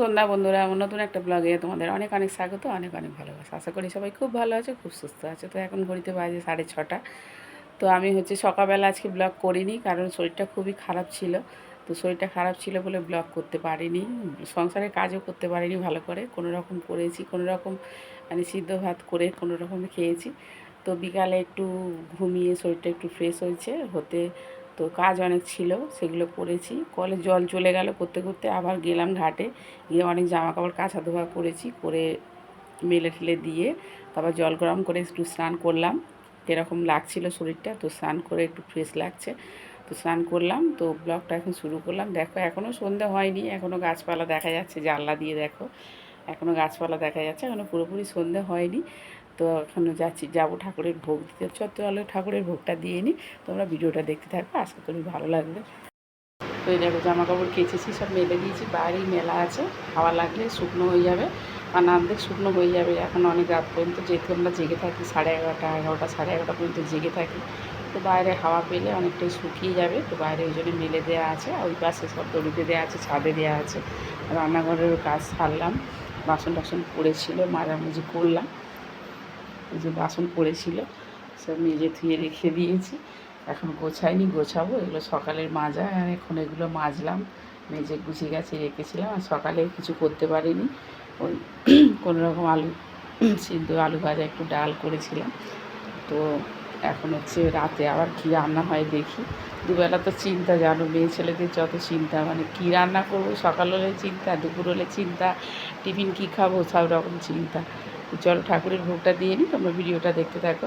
সন্ধ্যা বন্ধুরা নতুন একটা ব্লগে তোমাদের অনেক অনেক স্বাগত, অনেক অনেক ভালোবাসা। আশা করি সবাই খুব ভালো আছে, খুব সুস্থ আছে। তো এখন ঘড়িতে বাজে সাড়ে ছটা। তো আমি হচ্ছে সকালবেলা আজকে ব্লগ করিনি, কারণ শরীরটা খুবই খারাপ ছিল। তো শরীরটা খারাপ ছিল বলে ব্লগ করতে পারিনি, সংসারের কাজও করতে পারিনি ভালো করে। কোনো রকম করেছি, কোনো রকম মানে সিদ্ধ ভাত করে কোনো রকম খেয়েছি। তো বিকালে একটু ঘুমিয়ে শরীরটা একটু ফ্রেশ হয়েছে, হতে তো কাজ অনেক ছিল, সেগুলো করেছি। কলে জল চলে গেল করতে করতে আবার গেলাম ঘাটে। গিয়ে অনেক জামা কাপড় কাঁচা ধোয়া করেছি, করে মেলে ঠেলে দিয়ে তারপর জল গরম করে একটু স্নান করলাম। কীরকম লাগছিল শরীরটা, তো স্নান করে একটু ফ্রেশ লাগছে। তো স্নান করলাম, তো ব্লগটা এখন শুরু করলাম। দেখো এখনও সন্ধে হয়নি এখনও গাছপালা দেখা যাচ্ছে, জানলা দিয়ে দেখো। এখনও গাছপালা দেখা যাচ্ছে এখনও পুরোপুরি সন্ধে হয়নি। তো এখনও যাচ্ছি, যাব ঠাকুরের ভোগ দিতে। চত্বরে ঠাকুরের ভোগটা দিয়ে নিই তোমরা ভিডিওটা দেখতে থাকবে আজকে করি ভালো লাগবে। তো এই দেখো জামা কাপড় কেচেছি, সব মেলে দিয়েছি বাইরেই মেলা আছে, হাওয়া লাগলে শুকনো হয়ে যাবে, আর নামতে শুকনো হয়ে যাবে, এখন অনেক রাত পর্যন্ত যেহেতু আমরা জেগে থাকি, সাড়ে এগারোটা এগারোটা, সাড়ে এগারোটা পর্যন্ত জেগে থাকি, তো বাইরে হাওয়া পেলে অনেকটাই শুকিয়ে যাবে, তো বাইরে ওই জন্য মেলে দেওয়া আছে ওই পাশে সব দড়িতে দেওয়া আছে, ছাদে দেওয়া আছে রান্নাঘরের কাজ সারলাম, বাসন টাসন পড়েছিল, মাঝামাঝি করলাম এই যে বাসন পড়েছিল, সব মেজে ধুয়ে রেখে দিয়েছি। এখন গোছাইনি, গোছাবো, এগুলো সকালের মাজা, আর এখন এগুলো মাজলাম, মেজে গুছিয়ে গেছে রেখেছিলাম, আর সকালে কিছু করতে পারিনি। ওই কোনো রকম আলু, সিদ্ধ আলু ভাজা একটু ডাল করেছিলাম। তো এখন হচ্ছে রাতে আবার কী রান্না হয় দেখি। দুবেলা তো চিন্তা, জানো, মেয়ে ছেলেদের যত চিন্তা মানে কী রান্না করব? সকাল হলে চিন্তা, দুপুর হলে চিন্তা, টিফিন কী খাব? সব রকম চিন্তা। চলো ঠাকুরের ভোগটা দিয়ে নিই তোমরা ভিডিওটা দেখতে থাকো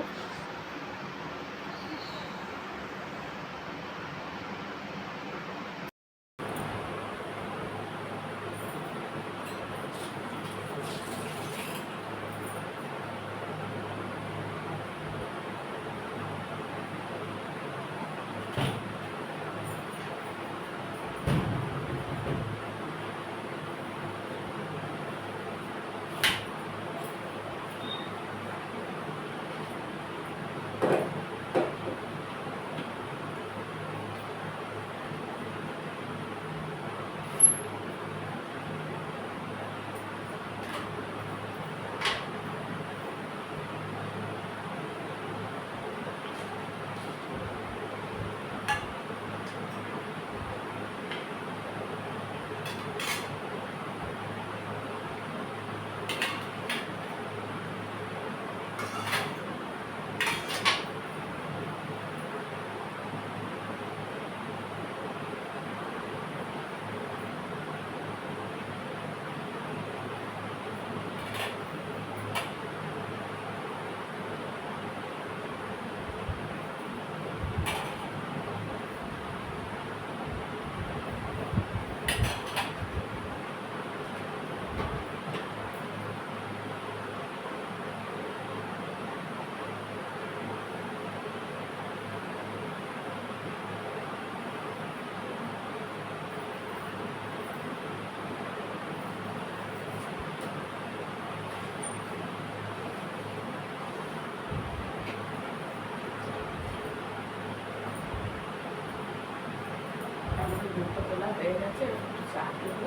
আমাদের ভোগটা তোলা হয়ে গেছে একটু চা করব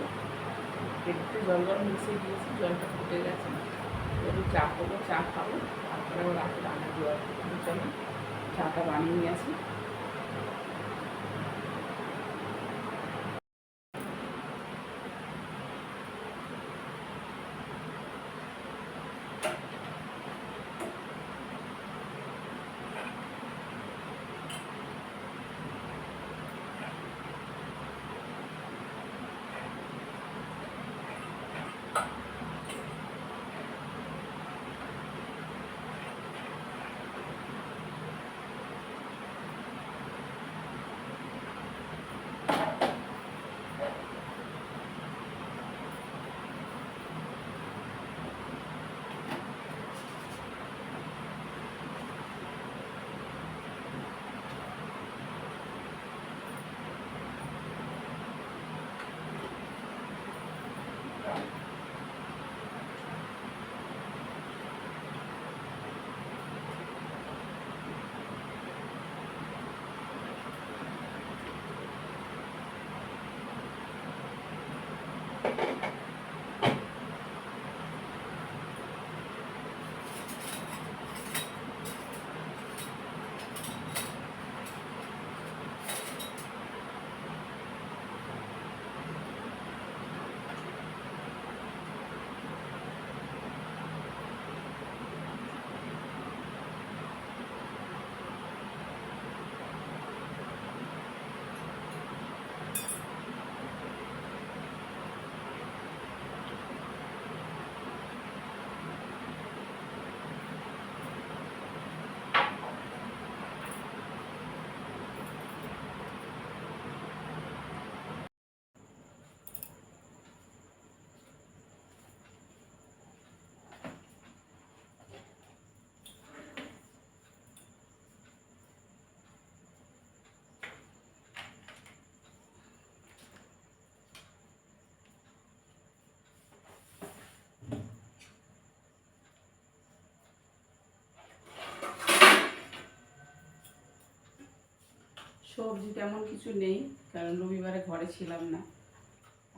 একটু জল গরম মিশিয়ে দিয়েছি, জলটা ফুটে গেছে। একটু চা করব, চা খাব, তারপরে রাতে রান্না দেওয়ার জন্য চাটা বানিয়ে নিয়ে আসি। সবজি তেমন কিছু নেই, কারণ রবিবারে ঘরে ছিলাম না।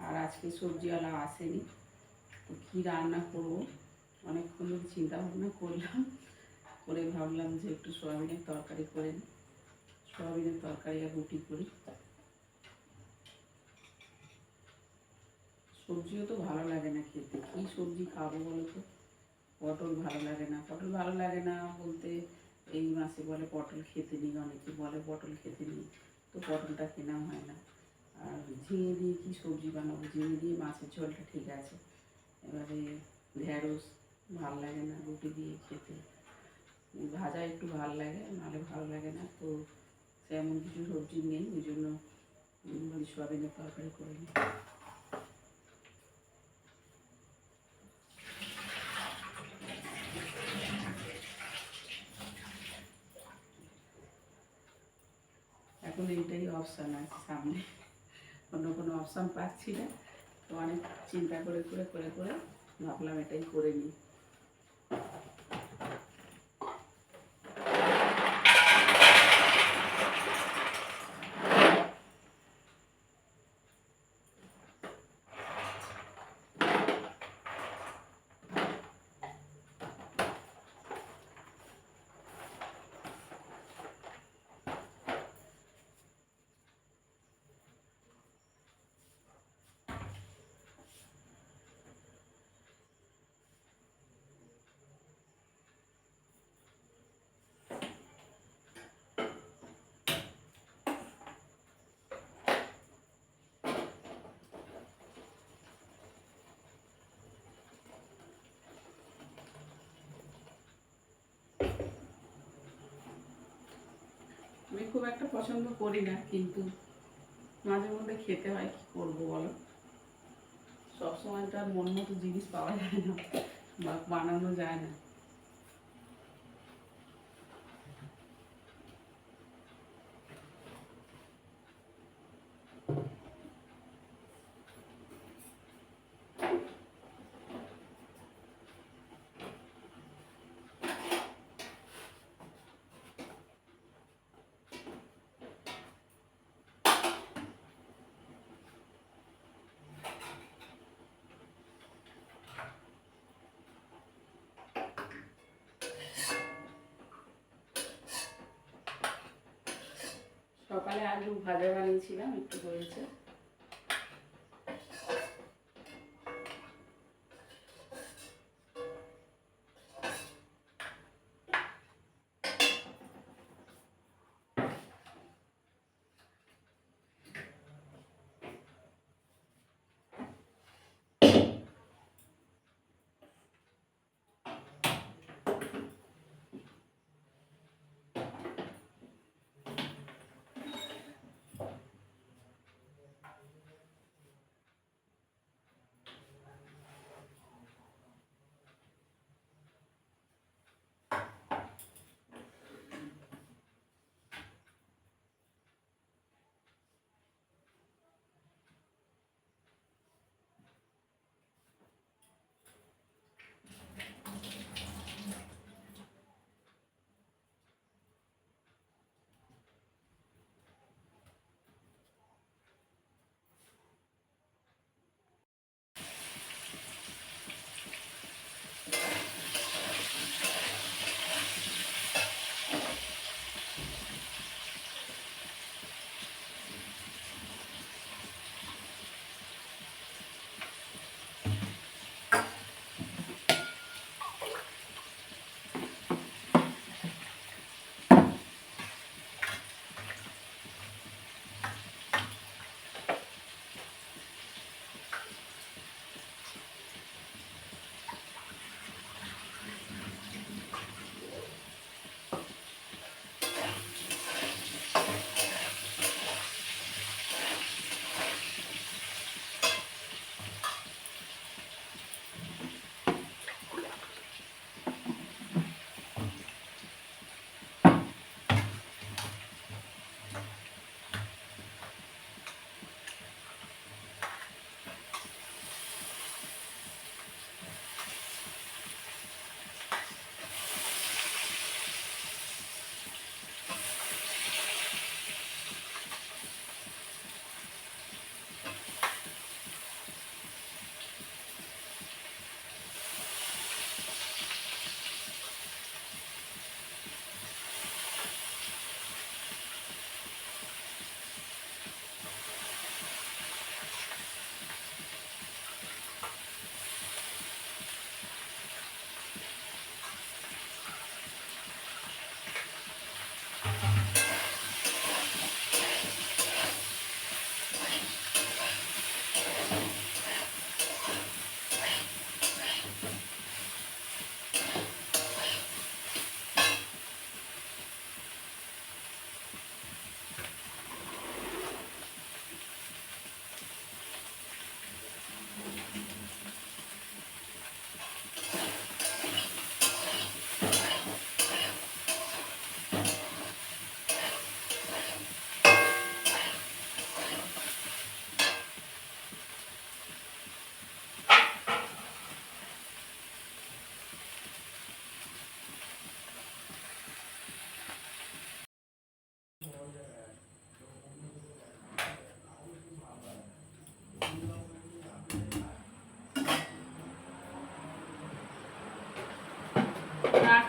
আর আজকে সবজিওয়ালা আসেনি। তো কী রান্না করব? অনেকক্ষণ চিন্তা ভাবনা করলাম, করে ভাবলাম যে একটু সয়াবিনের তরকারি করে সয়াবিনের তরকারি আর রুটি করি। সবজিও তো ভালো লাগে না খেতে। কী সবজি খাব বলো তো? পটল ভালো লাগে না। পটল ভালো লাগে না বলতে এই মাসে বলে পটল খেতে নিই, অনেকে বলে পটল খেতে নিই, তো পটলটা কেনা হয় না। আর ঝিঙে দিয়ে কী সবজি বানাবো? ঝিঙে দিয়ে মাছের ঝোলটা ঠিক আছে। এবারে ঢেঁড়স ভালো লাগে না রুটি দিয়ে খেতে। ভাজা একটু ভালো লাগে, নাহলে ভালো লাগে না। তো তেমন কিছু সবজি নেই, ওই জন্য সোয়াবিনের তরকারি করে নিই এখন এইটাই অপশান আছে সামনে। অন্য কোনো অপশান পাচ্ছি না। তো অনেক চিন্তা করে করে করে করে ভাবলাম এটাই করে নিই। খুব একটা পছন্দ করি না, কিন্তু মাঝে মধ্যে খেতে হয়, কি করব বলো? সবসময় তো আর মন মতো জিনিস পাওয়া যায় না বা বানানো যায় না। আলু ভাজা বানিয়েছিলাম একটু হয়েছে।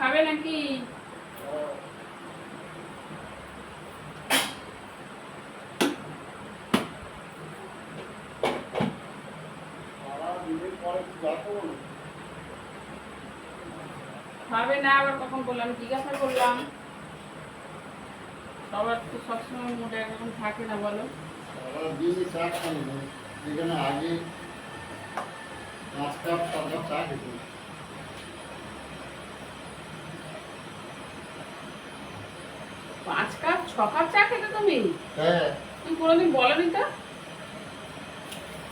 নাকি? খাবে না, আবার কখন বললাম, জিজ্ঞাসা করলাম। সবার তো সবসময় মুডে একরকম থাকে না, বলো। দিনে চা খাই না, যেখানে আগে পাঁচ কাপ, ছ কাপ চা খেত পাঁচ কাপ চা খেতে তুমি হ্যাঁ। তুমি কোনোদিন বলনি তো?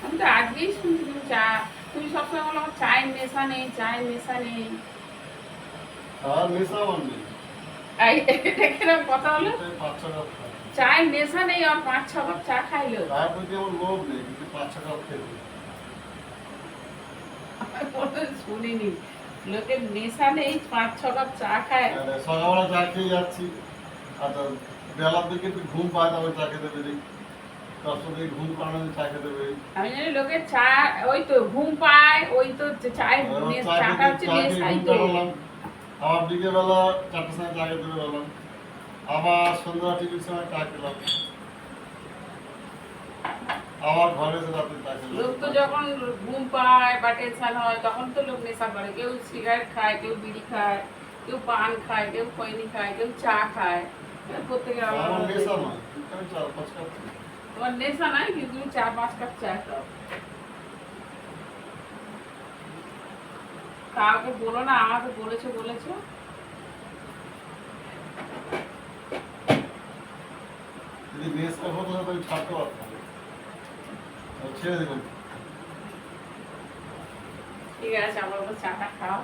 আমি তো আজকেই শুনছি তুমি চা তুমি সবসময় বলো আমার চায়ের নেশা নেই চায়ের নেশা নেই। কথা হলো? চায়ের নেশা আর পাঁচ ছ কাপ চা খাইলো। শুনিনি। লোকের নেশা নেই পাঁচ ছ কাপ চা খায়। আর সকালবেলা চা খেয়ে যাচ্ছি আর বেলার একটু ঘুম পায় তবে চা খেতে বেরি দশটার দিকে ঘুম চা খেতে বেরি আমি জানি লোকের চা ওই তো ঘুম পায় ওই তো চায়ের এবার নে- চা চাটা হচ্ছে নেশাই তো। আবার বিকেলবেলা চারটার সময় চা খেতে বেরোলাম। আবার সন্ধ্যা টিভির সময় চা খেলাম। আবার ঘরে এসে রাতে চা লোক তো যখন ঘুম পায় বা টেনশন হয় তখন তো লোক নেশা করে। কেউ সিগারেট খায় কেউ বিড়ি খায় কেউ পান খায় কেউ খৈনি খায় কেউ চা খায়। এবার প্রত্যেকের আলাদা আমার নেশা নেশা। আমি চার পাঁচ কাপ তোমার নেশা নাই কিন্তু তুমি চার পাঁচ কাপ চা খাও। কাউকে বলো না আমাকে বলেছ বলেছ। যদি নেস কাপ হতো তাহলে ছাড়তে পারতাম ছেড়ে দেবেন। ঠিক আছে আমার চাটা খাও।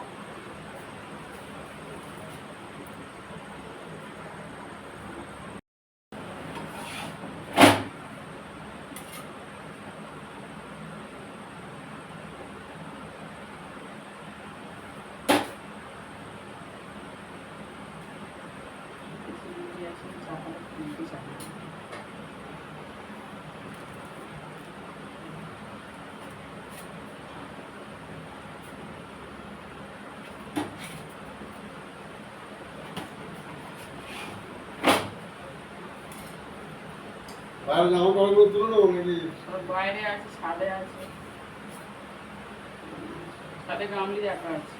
বাইরে জামা কাপড়গুলো তুলে নেব নাকি বাইরে আছে ছাদে আছে। ছাদে গামলি দেখা আছে।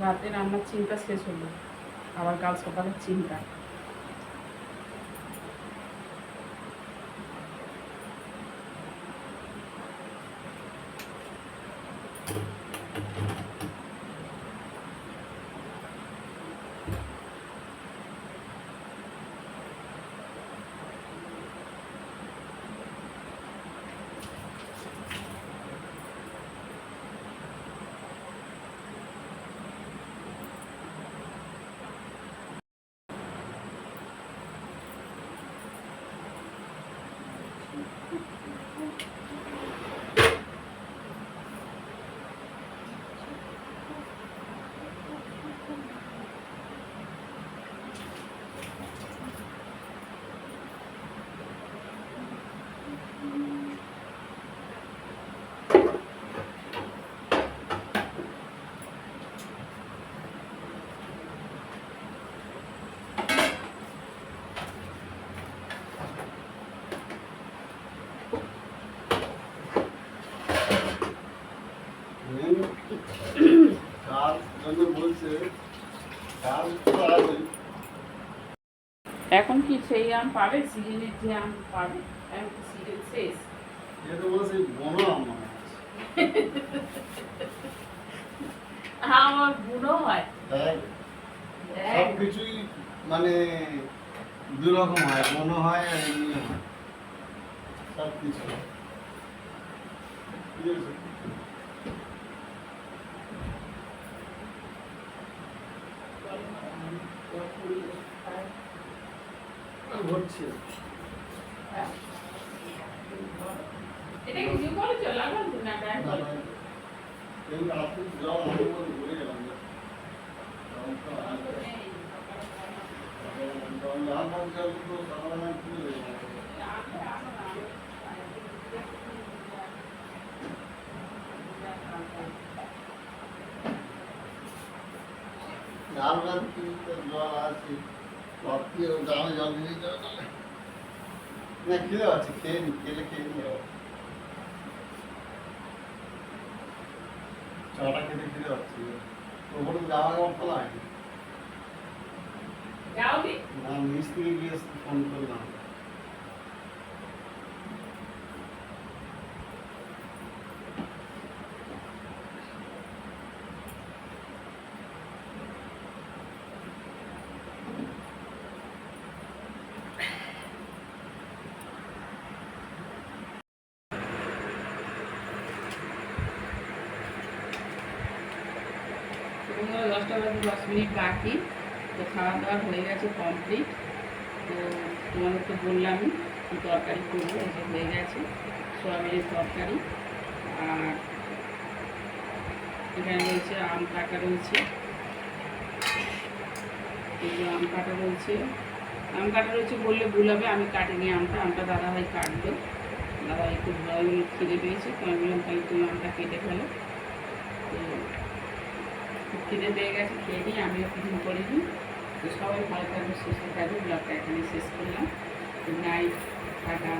রাতে রান্নার চিন্তা শেষ হলো। আবার কাল সকালের চিন্তা। এখন কি সেই আম পাবে? সিজনের যে আম পাবে এখন তো সিজন শেষ? এটা বলছে বনো আম মনে হয়। আমার বুড়ো হয়? সব কিছুই মানে দু রকম হয় মনে হয় আর এমনি হয়। সব কিছু ঠিক আছে? ঘটছে এটা কি যে করেছ লাগান তো না ডাল না, না, এই রাত্রে জল আমি বলে ঘুরে গেলাম যে। জল তো তো না খিদে আছে খেয়ে নি খেলে খেয়ে নি চাটা খেতে খিদে পাচ্ছি ওপরে যাওয়া যাওয়ার হয়নি যাও না মিস্ত্রি গিয়ে ফোন করলাম। মিনিট বাকি তো খাওয়া দাওয়া হয়ে গেছে কমপ্লিট তো তোমাদের তো বললামই তরকারি করব যে হয়ে গেছে সোয়াবিনের তরকারি। আর এখানে রয়েছে আম কাটা রয়েছে। আম কাটা রয়েছে। আম কাটা রয়েছে বললে ভুলাবে আমি কাটিনি আমটা আমটা দাদাভাই কাটবে। দাদাভাই খুব ভালো খিদে পেয়েছে, তো আমি বললাম তাহলে তুমি আমটা কেটে ফেলো। তো খিদে পেয়ে গেছে, খেয়ে নিই আমিও টিফিন করে নিই তো সবাই ভালো থাকবে সুস্থ থাকবে ব্লগটা এখানে শেষ করলাম। Good night tata.